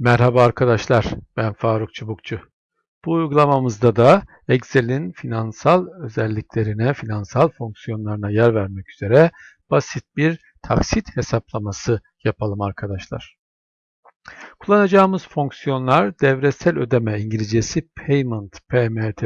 Merhaba arkadaşlar, ben Faruk Çubukçu. Bu uygulamamızda da Excel'in finansal özelliklerine, finansal fonksiyonlarına yer vermek üzere basit bir taksit hesaplaması yapalım arkadaşlar. Kullanacağımız fonksiyonlar devresel ödeme İngilizcesi payment, PMT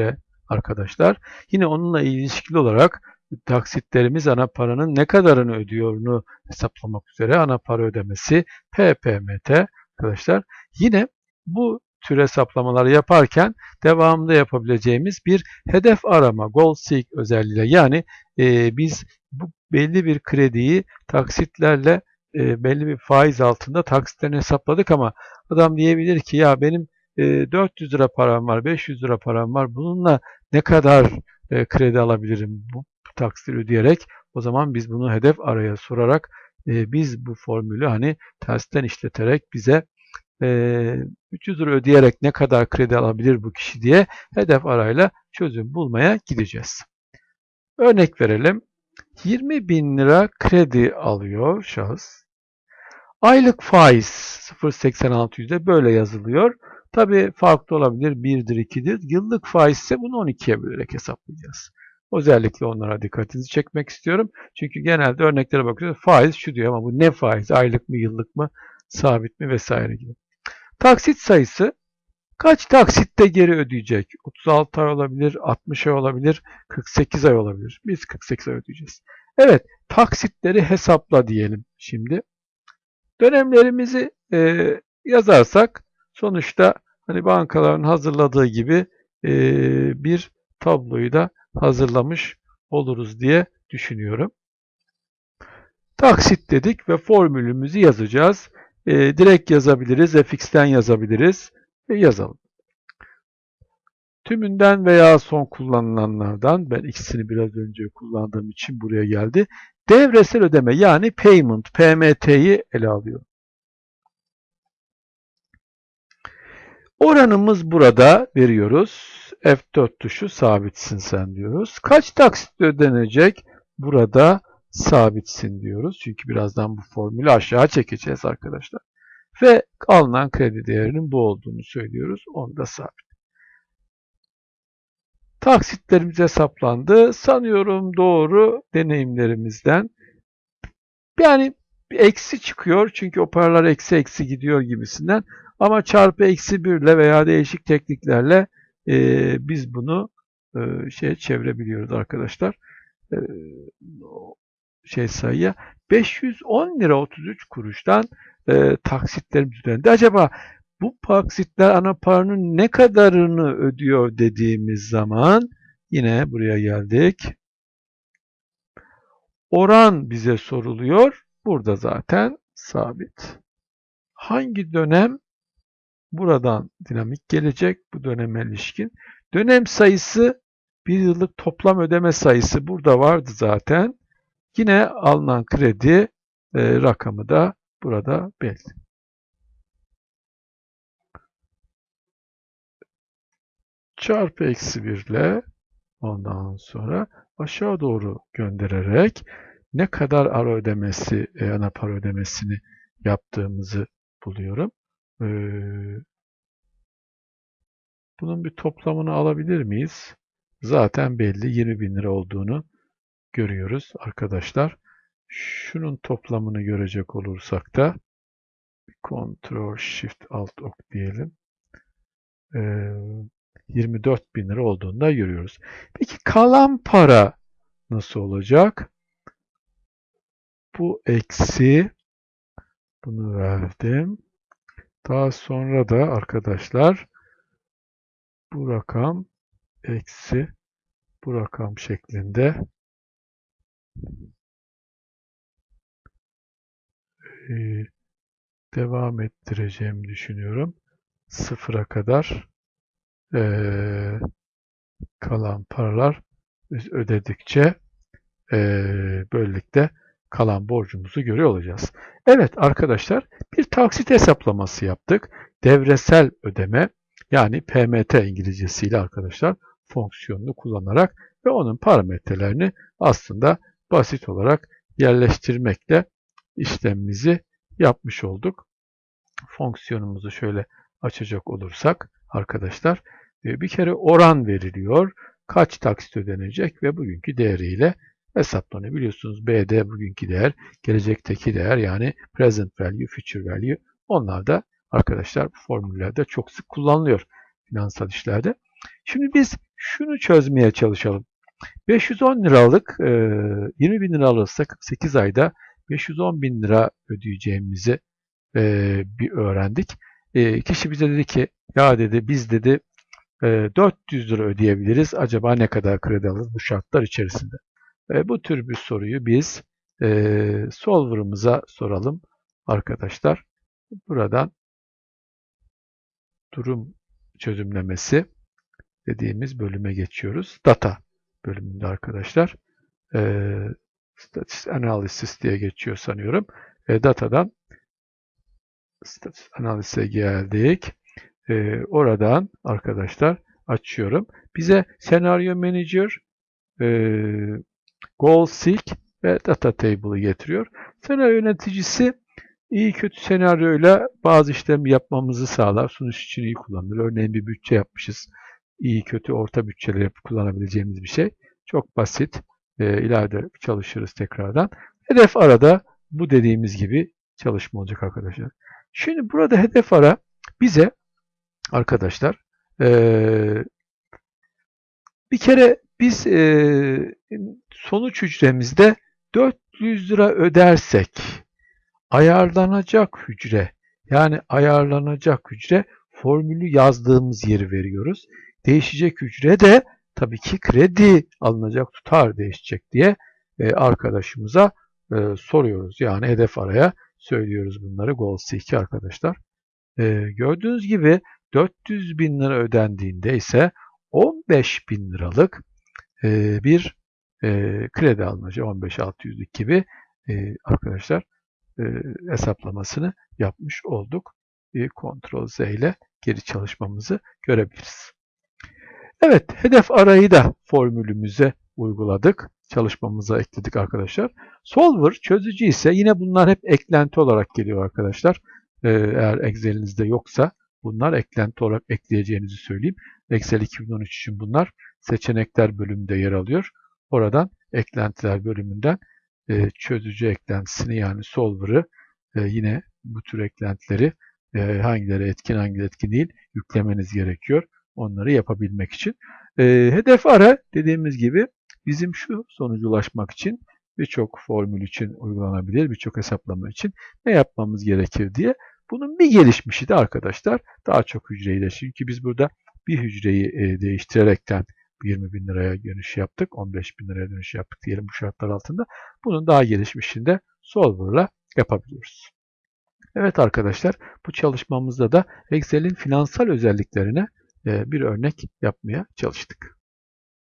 arkadaşlar. Yine onunla ilişkili olarak taksitlerimiz ana paranın ne kadarını ödüyorunu hesaplamak üzere ana para ödemesi PPMT arkadaşlar. Yine bu tür hesaplamaları yaparken devamında yapabileceğimiz bir hedef arama, goal seek özelliğiyle yani e, biz bu belli bir krediyi taksitlerle e, belli bir faiz altında taksitlerini hesapladık ama adam diyebilir ki ya benim e, 400 lira param var, 500 lira param var bununla ne kadar e, kredi alabilirim bu taksitleri ödeyerek o zaman biz bunu hedef araya sorarak e, biz bu formülü hani tersten işleterek bize e, 300 lira ödeyerek ne kadar kredi alabilir bu kişi diye hedef arayla çözüm bulmaya gideceğiz. Örnek verelim. 20 bin lira kredi alıyor şahıs. Aylık faiz 0.86 yüzde böyle yazılıyor. Tabi farklı olabilir. 1'dir, 2'dir. Yıllık faiz ise bunu 12'ye bölerek hesaplayacağız. Özellikle onlara dikkatinizi çekmek istiyorum. Çünkü genelde örneklere bakıyoruz. Faiz şu diyor ama bu ne faiz? Aylık mı, yıllık mı, sabit mi vesaire gibi. Taksit sayısı kaç taksitte geri ödeyecek? 36 ay olabilir, 60 ay olabilir, 48 ay olabilir. Biz 48 ay ödeyeceğiz. Evet, taksitleri hesapla diyelim şimdi. Dönemlerimizi e, yazarsak sonuçta hani bankaların hazırladığı gibi e, bir tabloyu da hazırlamış oluruz diye düşünüyorum. Taksit dedik ve formülümüzü yazacağız. E, direkt yazabiliriz, fx'ten yazabiliriz. E, yazalım. Tümünden veya son kullanılanlardan, ben ikisini biraz önce kullandığım için buraya geldi. Devresel ödeme yani payment, PMT'yi ele alıyor. Oranımız burada veriyoruz. F4 tuşu sabitsin sen diyoruz. Kaç taksit ödenecek? Burada sabitsin diyoruz. Çünkü birazdan bu formülü aşağı çekeceğiz arkadaşlar. Ve alınan kredi değerinin bu olduğunu söylüyoruz. Onu da sabit. Taksitlerimiz hesaplandı. Sanıyorum doğru deneyimlerimizden. Yani eksi çıkıyor. Çünkü o paralar eksi eksi gidiyor gibisinden. Ama çarpı eksi birle veya değişik tekniklerle e, biz bunu e, şey çevirebiliyoruz arkadaşlar. E, şey sayıya 510 lira 33 kuruştan e, taksitlerimiz ödendi. Acaba bu taksitler ana paranın ne kadarını ödüyor dediğimiz zaman yine buraya geldik. Oran bize soruluyor. Burada zaten sabit. Hangi dönem buradan dinamik gelecek bu döneme ilişkin. Dönem sayısı bir yıllık toplam ödeme sayısı burada vardı zaten. Yine alınan kredi e, rakamı da burada belli. Çarpı eksi 1 ile ondan sonra aşağı doğru göndererek ne kadar ara ödemesi, e, ana para ödemesini yaptığımızı buluyorum. Ee, bunun bir toplamını alabilir miyiz? Zaten belli 20 bin lira olduğunu görüyoruz arkadaşlar. Şunun toplamını görecek olursak da Ctrl Shift Alt Ok diyelim. Ee, 24 bin lira olduğunu da görüyoruz. Peki kalan para nasıl olacak? Bu eksi bunu verdim. Daha sonra da arkadaşlar bu rakam eksi bu rakam şeklinde e, devam ettireceğimi düşünüyorum. Sıfıra kadar e, kalan paralar ödedikçe e, böylelikle kalan borcumuzu görüyor olacağız. Evet arkadaşlar bir taksit hesaplaması yaptık. Devresel ödeme yani PMT İngilizcesiyle arkadaşlar fonksiyonunu kullanarak ve onun parametrelerini aslında basit olarak yerleştirmekle işlemimizi yapmış olduk. fonksiyonumuzu şöyle açacak olursak arkadaşlar bir kere oran veriliyor. Kaç taksit ödenecek ve bugünkü değeriyle hesaplanıyor. Biliyorsunuz BD bugünkü değer, gelecekteki değer yani present value, future value. Onlar da arkadaşlar bu formüllerde çok sık kullanılıyor finansal işlerde. Şimdi biz şunu çözmeye çalışalım. 510 liralık 20 bin lira alırsak 8 ayda 510 bin lira ödeyeceğimizi bir öğrendik. Kişi bize dedi ki ya dedi biz dedi 400 lira ödeyebiliriz. Acaba ne kadar kredi alırız bu şartlar içerisinde? Bu tür bir soruyu biz solver'ımıza soralım arkadaşlar. Buradan durum çözümlemesi dediğimiz bölüme geçiyoruz. Data bölümünde arkadaşlar. E, Analysis diye geçiyor sanıyorum. E, datadan Analyz'e geldik. E, oradan arkadaşlar açıyorum. Bize Senaryo Manager, e, Goal Seek ve Data Table'ı getiriyor. Senaryo yöneticisi iyi kötü senaryoyla bazı işlem yapmamızı sağlar. Sunuş için iyi kullanılır. Örneğin bir bütçe yapmışız. İyi kötü orta bütçeleri kullanabileceğimiz bir şey. Çok basit. E, ileride çalışırız tekrardan. Hedef arada bu dediğimiz gibi çalışma olacak arkadaşlar. Şimdi burada hedef ara bize arkadaşlar e, bir kere biz e, sonuç hücremizde 400 lira ödersek ayarlanacak hücre yani ayarlanacak hücre formülü yazdığımız yeri veriyoruz. Değişecek hücre de tabii ki kredi alınacak tutar değişecek diye e, arkadaşımıza e, soruyoruz. Yani hedef araya söylüyoruz bunları Goal 2 arkadaşlar. E, gördüğünüz gibi 400 bin lira ödendiğinde ise 15 bin liralık e, bir e, kredi alınacak 15-600'lük gibi e, arkadaşlar e, hesaplamasını yapmış olduk. Bir Ctrl Z ile geri çalışmamızı görebiliriz. Evet, hedef arayı da formülümüze uyguladık. Çalışmamıza ekledik arkadaşlar. Solver çözücü ise yine bunlar hep eklenti olarak geliyor arkadaşlar. Ee, eğer Excel'inizde yoksa bunlar eklenti olarak ekleyeceğinizi söyleyeyim. Excel 2013 için bunlar seçenekler bölümünde yer alıyor. Oradan eklentiler bölümünden e, çözücü eklentisini yani solver'ı e, yine bu tür eklentileri e, hangileri etkin hangileri etkin değil yüklemeniz gerekiyor onları yapabilmek için. E, hedef ara dediğimiz gibi bizim şu sonucu ulaşmak için birçok formül için uygulanabilir, birçok hesaplama için ne yapmamız gerekir diye. Bunun bir gelişmişi de arkadaşlar daha çok hücreyi de. Çünkü biz burada bir hücreyi e, değiştirerekten 20 bin liraya dönüş yaptık, 15 bin liraya dönüş yaptık diyelim bu şartlar altında. Bunun daha gelişmişini de Solver'la yapabiliyoruz. Evet arkadaşlar bu çalışmamızda da Excel'in finansal özelliklerine bir örnek yapmaya çalıştık.